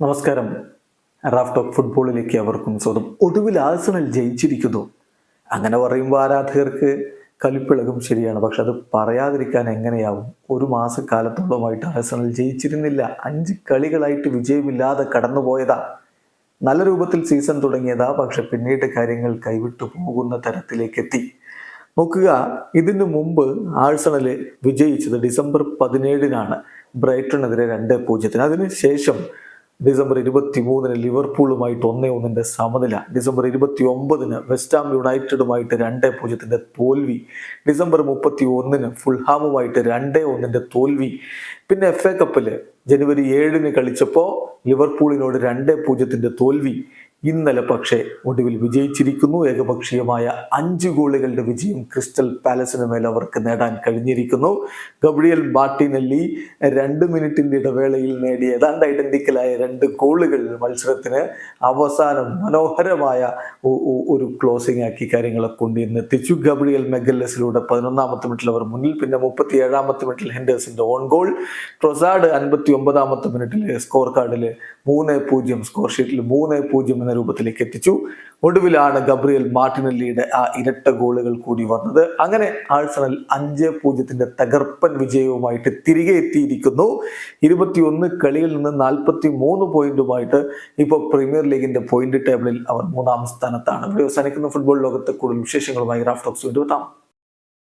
നമസ്കാരം. Raf talk ഫുട്ബോളിലേക്ക് അവർക്കും സ്വന്തം. ഒടുവിൽ ആഴ്സണൽ ജയിച്ചിരിക്കുന്നു. അങ്ങനെ പറയുമ്പോൾ ആരാധകർക്ക് കലിപ്പിളകും ശരിയാണ്. പക്ഷെ അത് പറയാതിരിക്കാൻ എങ്ങനെയാവും? ഒരു മാസക്കാലത്തോളമായിട്ട് ആഴ്സണൽ ജയിച്ചിരുന്നില്ല. അഞ്ച് കളികളായിട്ട് വിജയമില്ലാതെ കടന്നുപോയതാ. നല്ല രൂപത്തിൽ സീസൺ തുടങ്ങിയതാ. പക്ഷെ പിന്നീട് കാര്യങ്ങൾ കൈവിട്ടു പോകുന്ന തരത്തിലേക്ക് എത്തി നോക്കുക ഇതിനു മുമ്പ് ആഴ്സണൽ വിജയിച്ചത് ഡിസംബർ പതിനേഴിനാണ്. ബ്രൈറ്റണെതിരെ രണ്ട് പൂജ്യത്തിന്. അതിനുശേഷം ഡിസംബർ ഇരുപത്തി മൂന്നിന് ലിവർപൂളുമായിട്ട് ഒന്നേ ഒന്നിന്റെ സമനില. ഡിസംബർ ഇരുപത്തി ഒമ്പതിന് വെസ്റ്റാം യുണൈറ്റഡുമായിട്ട് രണ്ടേ പൂജ്യത്തിന്റെ തോൽവി. ഡിസംബർ മുപ്പത്തി ഒന്നിന് ഫുൾഹാമുമായിട്ട് രണ്ടേ ഒന്നിന്റെ തോൽവി. പിന്നെ എഫ് എ കപ്പിൽ ജനുവരി ഏഴിന് കളിച്ചപ്പോൾ ലിവർപൂളിനോട് രണ്ടേ പൂജ്യത്തിന്റെ തോൽവി. ഇന്നലെ പക്ഷേ ഒടുവിൽ വിജയിച്ചിരിക്കുന്നു. ഏകപക്ഷീയമായ അഞ്ച് ഗോളുകളുടെ വിജയം ക്രിസ്റ്റൽ പാലസിന് മേൽ അവർക്ക് നേടാൻ കഴിഞ്ഞിരിക്കുന്നു. ഗബ്രിയൽ മാർട്ടിനെല്ലി രണ്ട് മിനിറ്റിന്റെ ഇടവേളയിൽ നേടിയ ഏതാണ്ട് ഐഡന്റിക്കലായ രണ്ട് ഗോളുകൾ മത്സരത്തിന് അവസാനം മനോഹരമായ ഒരു ക്ലോസിംഗ് ആക്കി കാര്യങ്ങളെ കൊണ്ട് ഇന്ന് എത്തിച്ചു. ഗബ്രിയൽ മെഗല്ലസിലൂടെ പതിനൊന്നാമത്തെ മിനിറ്റിൽ അവർ മുന്നിൽ പിന്നെ മുപ്പത്തി ഏഴാമത്തെ മിനിറ്റിൽ ഹെൻഡേഴ്സിന്റെ ഓൺ ഗോൾ. ട്രൊസാഡ് അൻപത്തി ഒമ്പതാമത്തെ മിനിറ്റിൽ സ്കോർ കാർഡിൽ മൂന്ന് പൂജ്യം സ്കോർ ഷീറ്റിൽ മൂന്ന് പൂജ്യം എന്ന രൂപത്തിലേക്ക് എത്തിച്ചു. ഒടുവിലാണ് ഗബ്രിയൽ മാർട്ടിനല്ലിയുടെ ആ ഇരട്ട ഗോളുകൾ കൂടി വന്നത്. അങ്ങനെ ആഴ്സണൽ അഞ്ച് പൂജ്യത്തിന്റെ തകർപ്പൻ വിജയവുമായിട്ട് തിരികെ എത്തിയിരിക്കുന്നു. ഇരുപത്തിയൊന്ന് കളിയിൽ നിന്ന് നാൽപ്പത്തി മൂന്ന് പോയിന്റുമായിട്ട് ഇപ്പോൾ പ്രീമിയർ ലീഗിന്റെ പോയിന്റ് ടേബിളിൽ അവർ മൂന്നാം സ്ഥാനത്താണ്. ഇവിടെ അവസാനിക്കുന്ന ഫുട്ബോൾ ലോകത്തെ കൂടുതൽ വിശേഷങ്ങളുമായി റാഫ്റ്റോക്സ് വീണ്ടും എത്താം.